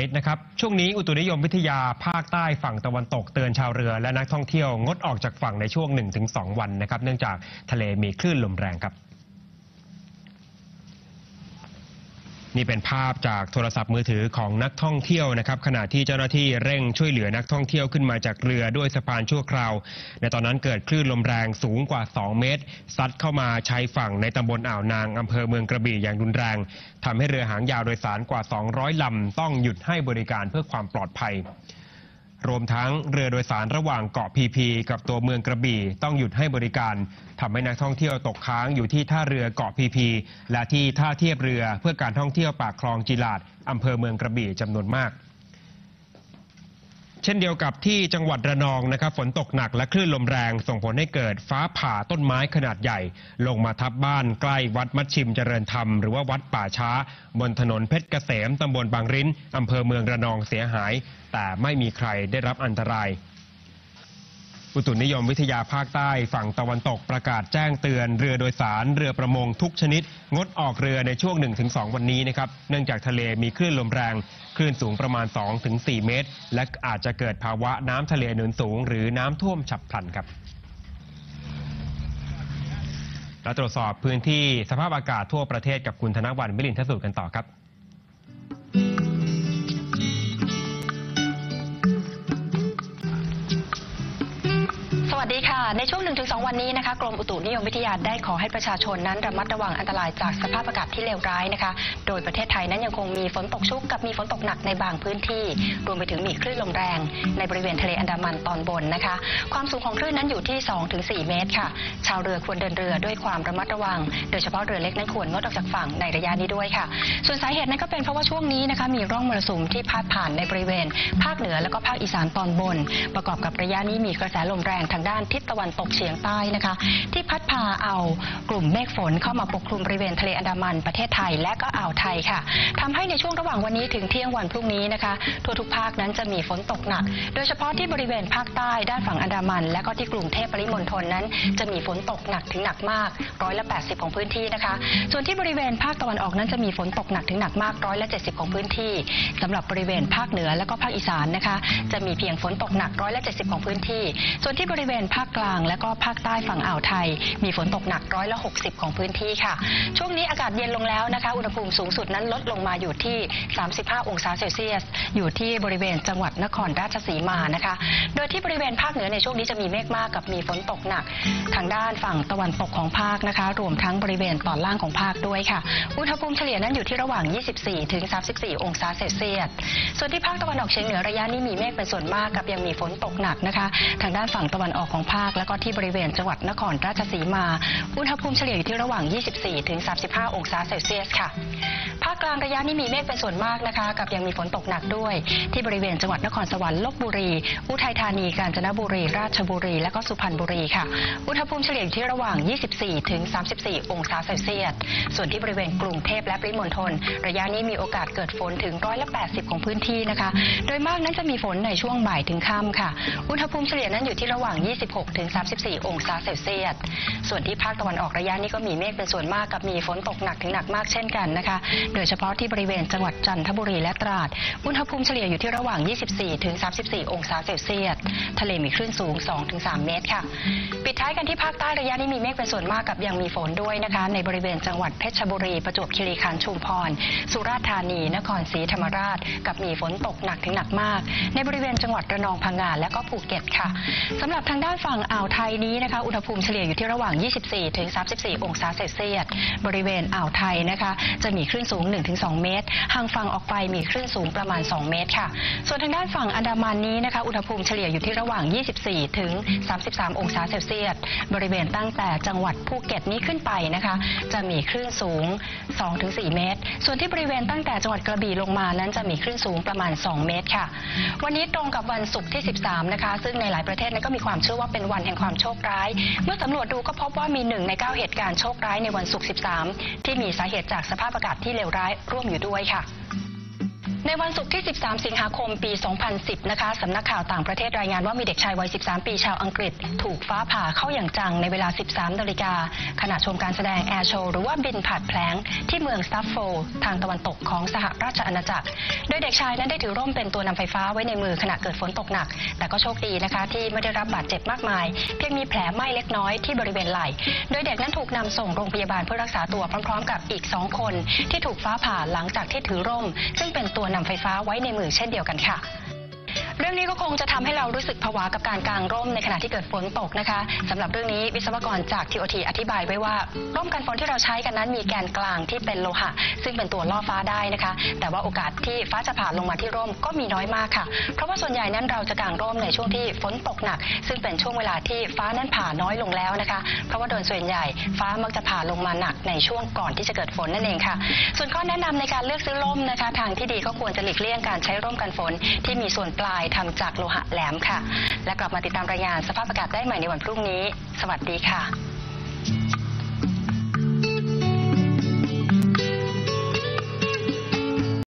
นิดนะครับช่วงนี้อุตุนิยมวิทยาภาคใต้ฝั่งตะวันตกเตือนชาวเรือ และนักท่องเที่ยวงดออกจากฝั่งในช่วง 1-2 วันนะครับ เนื่องจากทะเลมีคลื่นลมแรงครับ นี่เป็นภาพจากโทรศัพท์มือถือของนักท่องเที่ยวนะครับขณะที่เจ้าหน้าที่เร่งช่วยเหลือนักท่องเที่ยวขึ้นมาจากเรือด้วยสะพานชั่วคราว ในตอนนั้นเกิดคลื่นลมแรงสูงกว่า 2 เมตร ซัดเข้ามาชายฝั่งในตำบลอ่าวนางอำเภอเมืองกระบี่อย่างรุนแรงทำให้เรือหางยาวโดยสารกว่า 200ลำต้องหยุดให้บริการเพื่อความปลอดภัย รวมทั้งเรือโดยสารระหว่างเกาะพีพีกับตัวเมืองกระบี่ต้องหยุดให้บริการทำให้นักท่องเที่ยวตกค้างอยู่ที่ท่าเรือเกาะพีพีและที่ท่าเทียบเรือเพื่อการท่องเที่ยวปากคลองจิลาดอำเภอเมืองกระบี่จำนวนมาก เช่นเดียวกับที่จังหวัดระนองนะครับฝนตกหนักและคลื่นลมแรง ส่งผลให้เกิดฟ้าผ่าต้นไม้ขนาดใหญ่ ลงมาทับบ้านใกล้วัดมัชชิมเจริญธรรมหรือว่าวัดป่าช้า บนถนนเพชรเกษมตำบลบางริ้นอำเภอเมืองระนองเสียหาย แต่ไม่มีใครได้รับอันตราย อุตุนิยมวิทยาภาคใต้ฝั่งตะวันตกประกาศแจ้งเตือนเรือโดยสารเรือประมงทุกชนิด งดออกเรือในช่วง 1-2 วันนี้นะครับเนื่องจากทะเลมีคลื่นลมแรง คลื่นสูงประมาณ 2-4 เมตร และอาจจะเกิดภาวะน้ำทะเลหนุนสูง หรือน้ำท่วมฉับพลันครับเราตรวจสอบพื้นที่สภาพอากาศทั่วประเทศกับคุณธนวัลมิลินทสุดกันต่อครับ ช่วง 1-2 วันนี้นะคะกรมอุตุนิยมวิทยาได้ขอให้ประชาชนนั้นระมัดระวังอันตรายจากสภาพอากาศที่เลวร้ายนะคะ โดยประเทศไทยนั้นยังคงมีฝนตกชุกกับมีฝนตกหนักในบางพื้นที่ รวมไปถึงมีคลื่นลมแรง ในบริเวณทะเลอันดามันตอนบนนะคะ ความสูงของคลื่นนั้นอยู่ที่ 2-4 เมตรค่ะ ชาวเรือควรเดินเรือด้วยความระมัดระวัง โดยเฉพาะเรือเล็กนั้นควรงดออกจากฝั่งในระยะนี้ด้วยค่ะ ส่วนสาเหตุนั้นก็เป็นเพราะว่าช่วงนี้นะคะมีร่องมรสุมที่พาดผ่านในบริเวณ ภาคเหนือแล้วก็ภาคอีสานตอนบน ประกอบกับระยะนี้มีกระแสลมแรงทางด้านทิศตะวันตกเฉียงใต้นะคะ ที่พัดพาเอากลุ่มเมฆฝนเข้ามาปกคลุมบริเวณทะเลอันดามันประเทศไทยและก็อ่าวไทยค่ะทำให้ในช่วงระหว่างวันนี้ถึงเที่ยงวันพรุ่งนี้นะคะ ทั่วทุกภาคนั้นจะมีฝนตกหนัก โดยเฉพาะที่บริเวณภาคใต้ด้านฝั่งอันดามัน และก็ที่กรุงเทพปริมณฑลนั้น จะมีฝนตกหนักถึงหนักมากร้อยละ 80 ของพื้นที่นะคะ ส่วนที่บริเวณภาคตะวันออกนั้นจะมีฝนตกหนักถึงหนักมากร้อยละ 70 ของพื้นที่สำหรับบริเวณภาคเหนือและก็ภาคอีสานนะคะ จะมีเพียงฝนตกหนักร้อยละ 70 ของพื้นที่ ส่วนที่บริเวณภาคกลางและก็ภาคใต้ฝั่งอ่าวไทย มีฝนตกหนักร้อยละ60 ของพื้นที่ค่ะ ช่วงนี้อากาศเย็นลงแล้วนะคะ อุณหภูมิสูงสุดนั้นลดลงมาอยู่ที่ 35 องศาเซลเซียส อยู่ที่บริเวณจังหวัดนครราชสีมานะคะ โดยที่บริเวณภาคเหนือในช่วงนี้จะมีเมฆมากกับมีฝนตกหนัก ทางด้านฝั่งตะวันตกของภาคนะคะ รวมทั้งบริเวณตอนล่างของภาคด้วยค่ะ อุณหภูมิเฉลี่ยนั้นอยู่ที่ระหว่าง 24 ถึง 34 องศาเซลเซียส ส่วนที่ภาคตะวันออกเฉียงเหนือระยะนี้มีเมฆเป็นส่วนมากกับยังมีฝนตกหนักนะคะ ทางด้านฝั่งตะวันออกของภาคแล้วก็ที่บริเวณจังหวัดนครราชสีมา อุณหภูมิเฉลี่ยอยู่ที่ระหว่าง 24 ถึง 35 องศาเซลเซียสค่ะ ภาคกลางระยะนี้มีเมฆเป็นส่วนมากนะคะ กับยังมีฝนตกหนักด้วย ที่บริเวณจังหวัดนครสวรรค์ลบบุรี อุทัยธานี กาญจนบุรี ราชบุรี และก็สุพรรณบุรีค่ะ อุณหภูมิเฉลี่ยอยู่ที่ระหว่าง 24 ถึง 34 องศาเซลเซียส ส่วนที่บริเวณกรุงเทพและปริมณฑลระยะนี้มีโอกาสเกิดฝนถึงร้อยละ 80 ของพื้นที่นะคะ โดยมากนั้นจะมีฝนในช่วงบ่ายถึงค่ำค่ะ อุณหภูมิเฉลี่ยนั้นอยู่ที่ระหว่าง 26 ถึง34 องศาเซลเซียส ส่วนที่ภาคตะวันออกระยะนี้ก็มีเมฆเป็นส่วนมากกับมีฝนตกหนักถึงหนักมากเช่นกันนะคะ โดยเฉพาะที่บริเวณจังหวัดจันทบุรีและตราด อุณหภูมิเฉลี่ยอยู่ที่ระหว่าง 24 ถึง 34 องศาเซลเซียส ทะเลมีคลื่นสูง 2 ถึง 3 เมตรค่ะ ปิดท้ายกันที่ภาคใต้ระยะนี้มีเมฆเป็นส่วนมากกับยังมีฝนด้วยนะคะ ในบริเวณจังหวัดเพชรบุรี ประจวบคีรีขันธ์ ชุมพร สุราษฎร์ธานี นครศรีธรรมราช กับมีฝนตกหนักถึงหนักมาก ในบริเวณจังหวัดระนอง พังงา และก็ภูเก็ตค่ะสำหรับทางด้านฝั่งอ่าววไทยนี้นะคะอุณหภูมิเฉลี่ยอยู่ที่ระหว่าง 24 ถึง 34 องศาเซลเซียสบริเวณอ่าวไทยนะคะ จะมีคลื่นสูง 1-2 เมตรห่างฝั่งออกไปมีคลื่นสูงประมาณ 2 เมตรค่ะ ส่วนทางด้านฝั่งอันดามันนี้นะคะอุณหภูมิเฉลี่ยอยู่ที่ระหว่าง 24 ถึง 33 องศาเซลเซียสบริเวณตั้งแต่จังหวัดภูเก็ตนี้ขึ้นไปนะคะ จะมีคลื่นสูง 2-4 เมตร ส่วนที่บริเวณตั้งแต่จังหวัดกระบี่ลงมานั้นจะมีคลื่นสูงประมาณ 2 เมตรค่ะ วันนี้ตรงกับวันศุกร์ที่ 13 นะคะ ซึ่งในหลายประเทศนั้นก็มีความเชื่อว่าเป็นวันแห่งความโชคร้าย เมื่อสำรวจดูก็พบว่ามีหนึ่งใน 9 เหตุการณ์โชคร้ายในวันศุกร์ 13 ที่มีสาเหตุจากสภาพอากาศที่เลวร้ายร่วมอยู่ด้วยค่ะ ในวันศุกร์ที่ 13 สิงหาคม ปี 2010 นะคะสำนักข่าวต่างประเทศรายงานว่ามีเด็กชายวัย 13 ปีชาวอังกฤษ ถูกฟ้าผ่าเข้าอย่างจังในเวลา 13 นาฬิกาขณะชมการแสดงแอร์โชว์หรือว่าบินผ่าแผลงที่เมืองสตัฟโฟลด์ทางตะวันตกของสหราชอาณาจักร โดยเด็กชายนั้นได้ถือร่มเป็นตัวนำไฟฟ้าไว้ในมือขณะเกิดฝนตกหนัก แต่ก็โชคดีนะคะ ที่ไม่ได้รับบาดเจ็บมากมาย เพียงมีแผลไหม้เล็กน้อยที่บริเวณไหล่โดยเด็กนั้นถูกนำส่งโรงพยาบาลเพื่อรักษาตัวพร้อม ๆ กับอีก 2 คน ที่ถูกฟ้าผ่าหลังจากที่ถือร่ม ซึ่งเป็นตัวนำไฟฟ้าไว้ในมือเช่นเดียวกันค่ะ เรื่องนี้ก็คงจะทำให้เรารู้สึกผวากับการกางร่มในขณะที่เกิดฝนตกนะคะสำหรับเรื่องนี้วิศวกรจาก TOT อทีอธิบายไว้ว่า ร่มกันฝนที่เราใช้กันนั้นมีแกนกลางที่เป็นโลหะ ซึ่งเป็นตัวล่อฟ้าได้นะคะ แต่ว่าโอกาสที่ฟ้าจะผ่าลงมาที่ร่มก็มีน้อยมากค่ะ เพราะว่าส่วนใหญ่นั้นเราจะกางร่มในช่วงที่ฝนตกหนัก ซึ่งเป็นช่วงเวลาที่ฟ้านั้นผ่าน้อยลงแล้วนะคะ เพราะว่าโดยส่วนใหญ่ ฟ้ามักจะผ่าลงมาหนักในช่วงก่อนที่จะเกิดฝนนั่นเองค่ะ ส่วนข้อแนะนำในการเลือกซื้อร่มนะคะ ทางที่ดีก็ควรจะหลีกเลี่ยงการใช้ร่มกันฝนที่มีส่วนปลายทำจากโลหะแหลมค่ะ และกลับมาติดตามรายงานสภาพอากาศได้ใหม่ในวันพรุ่งนี้ สวัสดีค่ะ